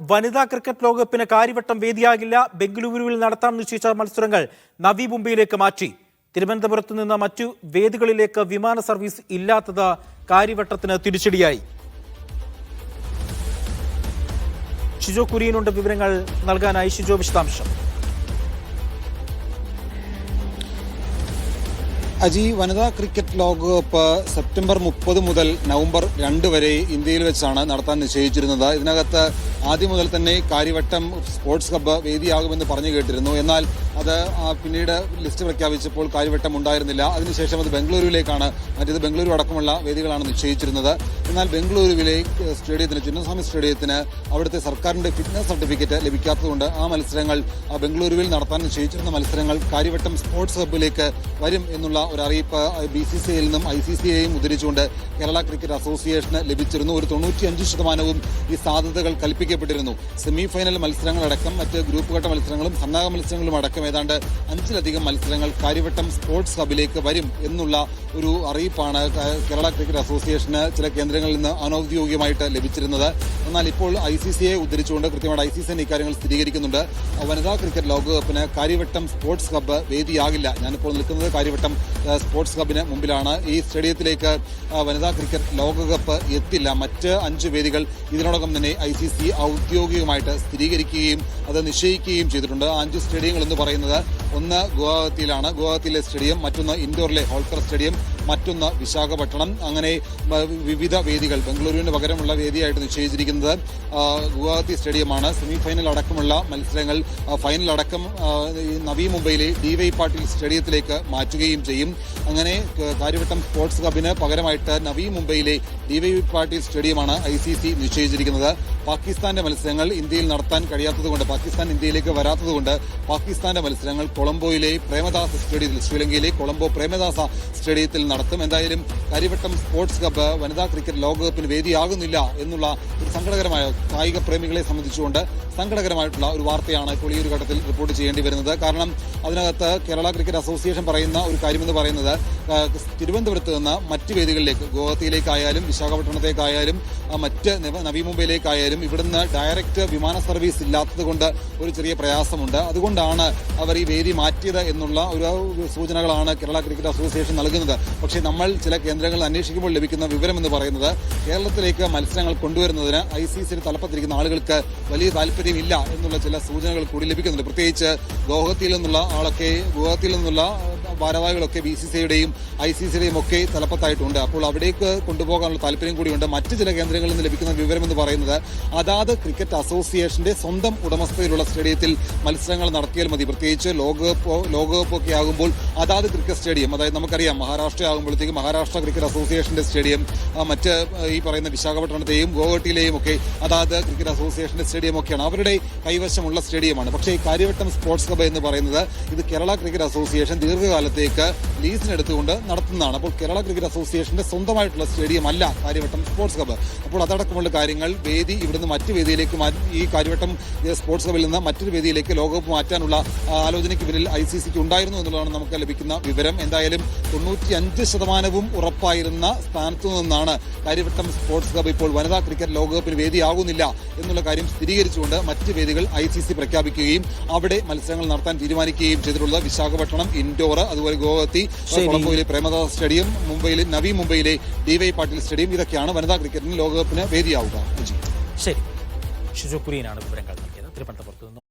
വനിതാ ക്രിക്കറ്റ് ലോകകപ്പിന് കാര്യവട്ടം വേദിയാകില്ല. ബംഗളൂരുവിൽ നടത്താൻ നിശ്ചയിച്ച മത്സരങ്ങൾ നവി മുംബൈയിലേക്ക് മാറ്റി. തിരുവനന്തപുരത്ത് നിന്ന് മറ്റു വേദികളിലേക്ക് വിമാന സർവീസ് ഇല്ലാത്തത് കാര്യവട്ടത്തിന് തിരിച്ചടിയായി. ഷിജോ കുര്യനുണ്ട് വിവരങ്ങൾ നൽകാനായി. ഷിജോ വിശദാംശം. അജി വനിതാ ക്രിക്കറ്റ് ലോകകപ്പ് സെപ്റ്റംബർ മുപ്പത് മുതൽ നവംബർ രണ്ട് വരെ ഇന്ത്യയിൽ വെച്ചാണ് നടത്താൻ നിശ്ചയിച്ചിരുന്നത്. ഇതിനകത്ത് ആദ്യം മുതൽ തന്നെ കാര്യവട്ടം സ്പോർട്സ് ക്ലബ്ബ് വേദിയാകുമെന്ന് പറഞ്ഞു കേട്ടിരുന്നു. എന്നാൽ അത് പിന്നീട് ലിസ്റ്റ് പ്രഖ്യാപിച്ചപ്പോൾ കാര്യവട്ടം ഉണ്ടായിരുന്നില്ല. അതിനുശേഷം അത് ബംഗളൂരുവിലേക്കാണ് മറ്റേത് ബംഗളൂരു അടക്കമുള്ള വേദികളാണ് നിശ്ചയിച്ചിരുന്നത്. എന്നാൽ ബംഗളൂരുവിലെ സ്റ്റേഡിയത്തിന് ചിന്നസ്വാമി സ്റ്റേഡിയത്തിന് അവിടുത്തെ സർക്കാരിന്റെ ഫിറ്റ്നസ് സർട്ടിഫിക്കറ്റ് ലഭിക്കാത്തതുകൊണ്ട് ആ മത്സരങ്ങൾ ബംഗളൂരുവിൽ നടത്താൻ നിശ്ചയിച്ചിരുന്ന മത്സരങ്ങൾ കാര്യവട്ടം സ്പോർട്സ് ഹബ്ബിലേക്ക് വരും എന്നുള്ള ഒരു അറിയിപ്പ് ബി സി സി ഐയിൽ നിന്നും ഐ സി സി ഐയും ഉദ്ധരിച്ചുകൊണ്ട് കേരള ക്രിക്കറ്റ് അസോസിയേഷന് ലഭിച്ചിരുന്നു. ഒരു തൊണ്ണൂറ്റിയഞ്ച് ശതമാനവും ഈ സാധ്യതകൾ കൽപ്പിക്കപ്പെട്ടിരുന്നു സെമി ഫൈനൽ മത്സരങ്ങളടക്കം മറ്റ് ഗ്രൂപ്പ് ഘട്ട മത്സരങ്ങളും സന്നാഹ മത്സരങ്ങളും അടക്കം ഏതാണ്ട് അഞ്ചിലധികം മത്സരങ്ങൾ കാര്യവട്ടം സ്പോർട്സ് ഹബിലേക്ക് വരും എന്നുള്ള ഒരു അറിയിപ്പാണ് കേരള ക്രിക്കറ്റ് അസോസിയേഷന് ചില കേന്ദ്രങ്ങളിൽ നിന്ന് അനൌദ്യോഗികമായിട്ട് ലഭിച്ചിരുന്നത്. എന്നാൽ ഇപ്പോൾ ഐ സി സിയെ ഉദ്ധരിച്ചുകൊണ്ട് കൃത്യമായിട്ട് ഐ സി സി ഇക്കാര്യങ്ങൾ സ്ഥിരീകരിക്കുന്നുണ്ട്. വനിതാ ക്രിക്കറ്റ് ലോകകപ്പിന് കാര്യവട്ടം സ്പോർട്സ് ഹബ്ബ് വേദിയാകില്ല. ഞാനിപ്പോൾ നിൽക്കുന്നത് കാര്യവട്ടം സ്പോർട്സ് ഹബിന് മുമ്പിലാണ്. ഈ സ്റ്റേഡിയത്തിലേക്ക് വനിതാ ക്രിക്കറ്റ് ലോകകപ്പ് എത്തില്ല. മറ്റ് അഞ്ച് വേദികൾ ഇതിനോടകം തന്നെ ഐ സി സി ഔദ്യോഗികമായിട്ട് സ്ഥിരീകരിക്കുകയും അത് നിശ്ചയിക്കുകയും ചെയ്തിട്ടുണ്ട്. അഞ്ച് സ്റ്റേഡിയങ്ങൾ എന്ന് പറയുന്നത് ഒന്ന് ഗുവാഹത്തിയിലാണ്. ഗുവാഹത്തിയിലെ സ്റ്റേഡിയം മറ്റൊന്ന് ഇൻഡോറിലെ ഹോൾക്കർ സ്റ്റേഡിയം മറ്റൊന്ന് വിശാഖപട്ടണം. അങ്ങനെ വിവിധ വേദികൾ ബംഗളൂരുവിന് പകരമുള്ള വേദിയായിട്ട് നിശ്ചയിച്ചിരിക്കുന്നത് ഗുവാഹത്തി സ്റ്റേഡിയമാണ്. സെമി ഫൈനൽ അടക്കമുള്ള മത്സരങ്ങൾ ഫൈനൽ അടക്കം നവി മുംബൈയിലെ ഡി വൈ പാട്ടീൽ സ്റ്റേഡിയത്തിലേക്ക് മാറ്റുകയും ചെയ്യും. അങ്ങനെ കാര്യവട്ടം സ്പോർട്സ് ക്ലബിന് പകരമായിട്ട് നവി മുംബൈയിലെ ഡി വൈ പാട്ടീൽ സ്റ്റേഡിയമാണ് ഐ സി സി നിശ്ചയിച്ചിരിക്കുന്നത്. പാകിസ്ഥാന്റെ മത്സരങ്ങൾ ഇന്ത്യയിൽ നടത്താൻ കഴിയാത്തതുകൊണ്ട് പാകിസ്ഥാൻ ഇന്ത്യയിലേക്ക് വരാത്തതുകൊണ്ട് പാകിസ്ഥാന്റെ മത്സരങ്ങൾ കൊളംബോയിലെ പ്രേമദാസ സ്റ്റേഡിയത്തിൽ ശ്രീലങ്കയിലെ കൊളംബോ പ്രേമദാസ സ്റ്റേഡിയത്തിൽ നടത്തും. എന്തായാലും കരിവട്ടം സ്പോർട്സ് കപ്പ് വനിതാ ക്രിക്കറ്റ് ലോകകപ്പിന് വേദിയാകുന്നില്ല എന്നുള്ള ഒരു സങ്കടകരമായ കായിക പ്രേമികളെ സംബന്ധിച്ചുകൊണ്ട് സങ്കടകരമായിട്ടുള്ള ഒരു വാർത്തയാണ് ഇപ്പോൾ ഈ ഒരു ഘട്ടത്തിൽ റിപ്പോർട്ട് ചെയ്യേണ്ടി വരുന്നത്. കാരണം അതിനകത്ത് കേരള ക്രിക്കറ്റ് അസോസിയേഷൻ പറയുന്ന ഒരു കാര്യമെന്ന് പറയുന്നത് തിരുവനന്തപുരത്ത് നിന്ന് മറ്റ് വേദികളിലേക്ക് ഗോവത്തിയിലേക്കായാലും വിശാഖപട്ടണത്തേക്കായാലും മറ്റ് നവ- മുംബൈയിലേക്കായാലും ഇവിടുന്ന് ഡയറക്റ്റ് വിമാന സർവീസ് ഇല്ലാത്തതുകൊണ്ട് ഒരു ചെറിയ പ്രയാസമുണ്ട്. അതുകൊണ്ടാണ് അവർ ഈ വേദി മാറ്റിയത് എന്നുള്ള ഒരു സൂചനകളാണ് കേരള ക്രിക്കറ്റ് അസോസിയേഷൻ നൽകുന്നത്. പക്ഷേ നമ്മൾ ചില കേന്ദ്രങ്ങൾ അന്വേഷിക്കുമ്പോൾ ലഭിക്കുന്ന വിവരം എന്ന് പറയുന്നത് കേരളത്തിലേക്ക് മത്സരങ്ങൾ കൊണ്ടുവരുന്നതിന് ഐ സി സിയിൽ തലപ്പത്തിരിക്കുന്ന ആളുകൾക്ക് വലിയ താല്പര്യമില്ല എന്നുള്ള ചില സൂചനകൾ കൂടി ലഭിക്കുന്നുണ്ട്. പ്രത്യേകിച്ച് ഗോഹത്തിയിൽ നിന്നുള്ള ആളൊക്കെ ഗോഹത്തിയിൽ നിന്നുള്ള ഭാരവാഹികളൊക്കെ ബി സി സിയുടെയും ഐ സി സിയുടെയും ഒക്കെ തലപ്പത്തായിട്ടുണ്ട്. അപ്പോൾ അവിടേക്ക് കൊണ്ടുപോകാനുള്ള താല്പര്യം കൂടിയുണ്ട്. മറ്റ് ചില കേന്ദ്രങ്ങളിൽ നിന്ന് ലഭിക്കുന്ന വിവരം എന്ന് പറയുന്നത് അതാത് ക്രിക്കറ്റ് അസോസിയേഷന്റെ സ്വന്തം ഉടമസ്ഥതയിലുള്ള സ്റ്റേഡിയത്തിൽ മത്സരങ്ങൾ നടത്തിയാൽ മതി. പ്രത്യേകിച്ച് ലോകകപ്പ് ലോകകപ്പ് ഒക്കെ ആകുമ്പോൾ അതാത് ക്രിക്കറ്റ് സ്റ്റേഡിയം അതായത് നമുക്കറിയാം മഹാരാഷ്ട്ര ആകുമ്പോഴത്തേക്ക് മഹാരാഷ്ട്ര ക്രിക്കറ്റ് അസോസിയേഷന്റെ സ്റ്റേഡിയം മറ്റ് ഈ പറയുന്ന വിശാഖപട്ടണത്തെയും ഗോവട്ടിയിലെയും ഒക്കെ അതാത് ക്രിക്കറ്റ് അസോസിയേഷന്റെ സ്റ്റേഡിയം ഒക്കെയാണ്. അവരുടെ കൈവശമുള്ള സ്റ്റേഡിയമാണ്. പക്ഷേ ഈ കാര്യവട്ടം സ്പോർട്സ് ക്ലബ് എന്ന് പറയുന്നത് ഇത് കേരള ക്രിക്കറ്റ് അസോസിയേഷൻ ദീർഘകാലത്തേക്ക് ലീസിനെടുത്തുകൊണ്ട് നടത്തുന്നതാണ്. അപ്പോൾ കേരള ക്രിക്കറ്റ് അസോസിയേഷന്റെ സ്വന്തമായിട്ടുള്ള സ്റ്റേഡിയം അല്ല കാര്യവട്ടം സ്പോർട്സ് ക്ലബ്ബ് അപ്പോൾ അതടക്കമുള്ള കാര്യങ്ങൾ വേദി ഇവിടുന്ന് മറ്റ് വേദിയിലേക്ക് മാറ്റി ഈ കാര്യവട്ടം സ്പോർട്സ് കപ്പിൽ നിന്ന് മറ്റൊരു വേദിയിലേക്ക് ലോകകപ്പ് മാറ്റാനുള്ള ആലോചനയ്ക്ക് പിന്നിൽ ഐ സി സിക്ക് ഉണ്ടായിരുന്നു എന്നുള്ളതാണ് നമുക്ക് ലഭിക്കുന്ന വിവരം. എന്തായാലും തൊണ്ണൂറ്റി അഞ്ച് ശതമാനവും ഉറപ്പായിരുന്ന സ്ഥാനത്തു നിന്നാണ് കാര്യവട്ടം സ്പോർട്സ് ക്ലബ്ബ് ഇപ്പോൾ വനിതാ ക്രിക്കറ്റ് ലോകകപ്പിന് വേദിയാകുന്നില്ല എന്നുള്ള കാര്യം സ്ഥിരീകരിച്ചുകൊണ്ട് മറ്റ് വേദികൾ ഐ സി സി പ്രഖ്യാപിക്കുകയും അവിടെ മത്സരങ്ങൾ നടത്താൻ തീരുമാനിക്കുകയും ചെയ്തിട്ടുള്ളത് വിശാഖപട്ടണം ഇൻഡോർ അതുപോലെ ഗോഹത്തി. കൊളംബോയിലെ പ്രേമദാസ് സ്റ്റേഡിയം മുംബൈയിലെ നവി മുംബൈയിലെ ഡി വൈ പാട്ടീൽ സ്റ്റേഡിയം ഇതൊക്കെയാണ് വനിതാ ക്രിക്കറ്റിന് ലോകകപ്പിന് വേദിയാവുക. ശരി. ഷിജോ കുര്യനാണ് വിവരങ്ങൾ നൽകിയത്. തിരുവനന്തപുരത്ത് നിന്ന്